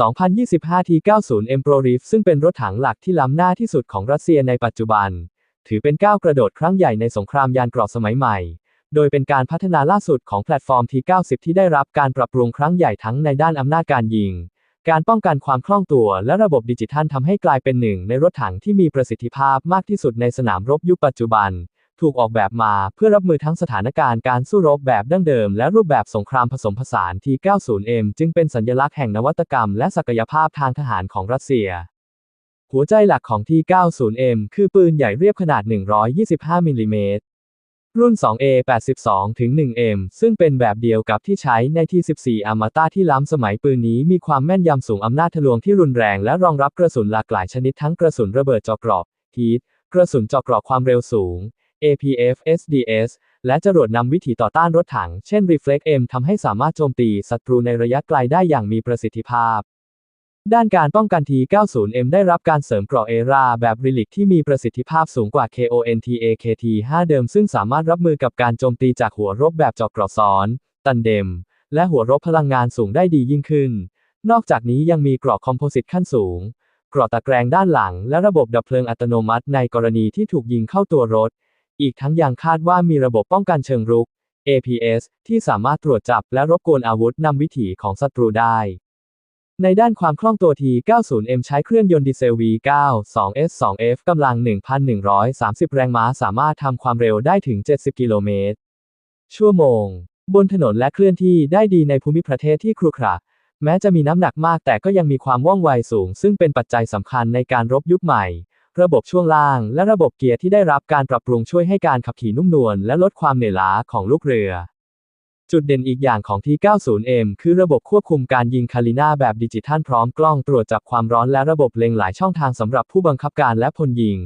2025 T90 M Pro Reef ซึ่งเป็นรถถังหลักที่ล้ำหน้าที่สุดของรัสเซียในปัจจุบัน ถือเป็นก้าวกระโดดครั้งใหญ่ในสงครามยานเกราะสมัยใหม่ โดยเป็นการพัฒนาล่าสุดของแพลตฟอร์ม T90 ที่ได้รับการปรับปรุงครั้งใหญ่ทั้งในด้านอำนาจการยิง การป้องกันความคล่องตัวและระบบดิจิทัลทำให้กลายเป็นหนึ่งในรถถังที่มีประสิทธิภาพมากที่สุดในสนามรบยุคปัจจุบัน ถูกออกแบบมาเพื่อรับมือทั้งสถานการณ์การสู้รบแบบดั้งเดิม และรูปแบบสงครามผสมผสาน T90M จึงเป็นสัญลักษณ์แห่งนวัตกรรมและศักยภาพทางทหารของรัสเซีย หัวใจหลักของ T90M คือปืนใหญ่เรียบขนาด 125มิลลิเมตรรุ่น 2A 82ถึง 1M ซึ่งเป็นแบบเดียวกับที่ใช้ใน T14 อมาตะที่ล้ำสมัยปืนนี้มีความแม่นยำสูงอำนาจทะลวงที่รุนแรงและรองรับกระสุนหลากหลายชนิดทั้งกระสุนระเบิดเจาะกราะ HEAT กระสุนเจาะกราะความเร็วสูง APF SDS และจรวดนำวิถีต่อต้านรถถัง เช่น Reflex M ทำให้สามารถโจมตีศัตรูในระยะไกลได้อย่างมีประสิทธิภาพ ด้านการป้องกัน T90M ได้รับการเสริมเกราะเอราแบบ Relic ที่มีประสิทธิภาพสูงกว่า KONTAKT5 เดิม ซึ่งสามารถรับมือกับการโจมตีจากหัวรบแบบเจาะเกราะซ้อน ตันเดม และหัวรบพลังงานสูงได้ดียิ่งขึ้น นอกจากนี้ยังมีเกราะคอมโพสิตขั้นสูงเกราะตะแกรงด้านหลัง และระบบดับเพลิงอัตโนมัติในกรณีที่ถูกยิงเข้าตัวรถ อีกทั้งยังคาดว่ามีระบบป้องกันเชิงรุก APS ที่สามารถตรวจจับและรบกวนอาวุธนำวิถีของศัตรูได้ ในด้านความคล่องตัว T90M ใช้เครื่องยนต์ดีเซล V9 2S2F กำลัง 1,130 แรงม้าสามารถทำความเร็วได้ถึง 70 กิโลเมตร ชั่วโมง บนถนนและเคลื่อนที่ได้ดีในภูมิประเทศที่ครุขระแม้จะมีน้ำหนักมากแต่ก็ยังมีความว่องไวสูง ซึ่งเป็นปัจจัยสำคัญในการรบยุคใหม่ ระบบช่วงล่าง และระบบเกียร์ที่ได้รับการปรับปรุงช่วยให้การขับขี่นุ่มนวลและลดความเหนื่อยล้าของลูกเรือ จุดเด่นอีกอย่างของ T90M คือระบบควบคุมการยิงคาลิน่าแบบดิจิทัลพร้อมกล้องตรวจจับความร้อนและระบบเล็งหลายช่องทางสำหรับผู้บังคับการและพลยิง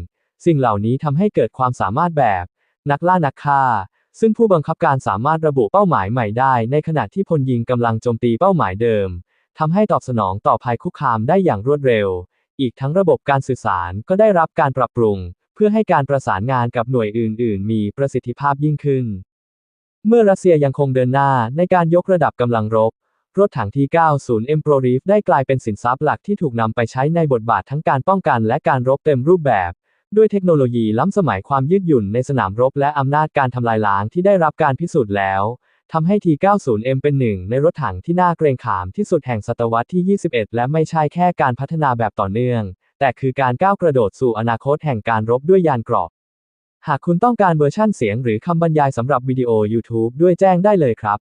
สิ่งเหล่านี้ทำให้เกิดความสามารถแบบ นักล่านักฆ่า ซึ่งผู้บังคับการสามารถระบุเป้าหมายใหม่ได้ ในขณะที่พลยิงกำลังโจมตีเป้าหมายเดิมทำให้ตอบสนองต่อภัยคุกคามได้อย่างรวดเร็ว อีกทั้งระบบการสื่อสารก็ได้รับการปรับปรุง เพื่อให้การประสานงานกับหน่วยอื่น ๆ มีประสิทธิภาพยิ่งขึ้น เมื่อรัสเซียยังคงเดินหน้าในการยกระดับกำลังรบ รถถัง T90M Pro Reef ได้กลายเป็นสินทรัพย์หลักที่ถูกนำไปใช้ในบทบาททั้งการป้องกันและการรบเต็มรูปแบบ ด้วยเทคโนโลยีล้ำสมัยความยืดหยุ่นในสนามรบและอำนาจการทำลายล้างที่ได้รับการพิสูจน์แล้ว ทำให้ T90M เป็นหนึ่งในรถถังที่น่าเกรงขามที่สุดแห่งศตวรรษที่ 21 และไม่ใช่แค่การพัฒนาแบบต่อเนื่อง แต่คือการก้าวกระโดดสู่อนาคตแห่งการรบด้วยยานเกราะ หากคุณต้องการเวอร์ชั่นเสียงหรือคำบรรยายสำหรับวิดีโอ YouTube ด้วยแจ้งได้เลยครับ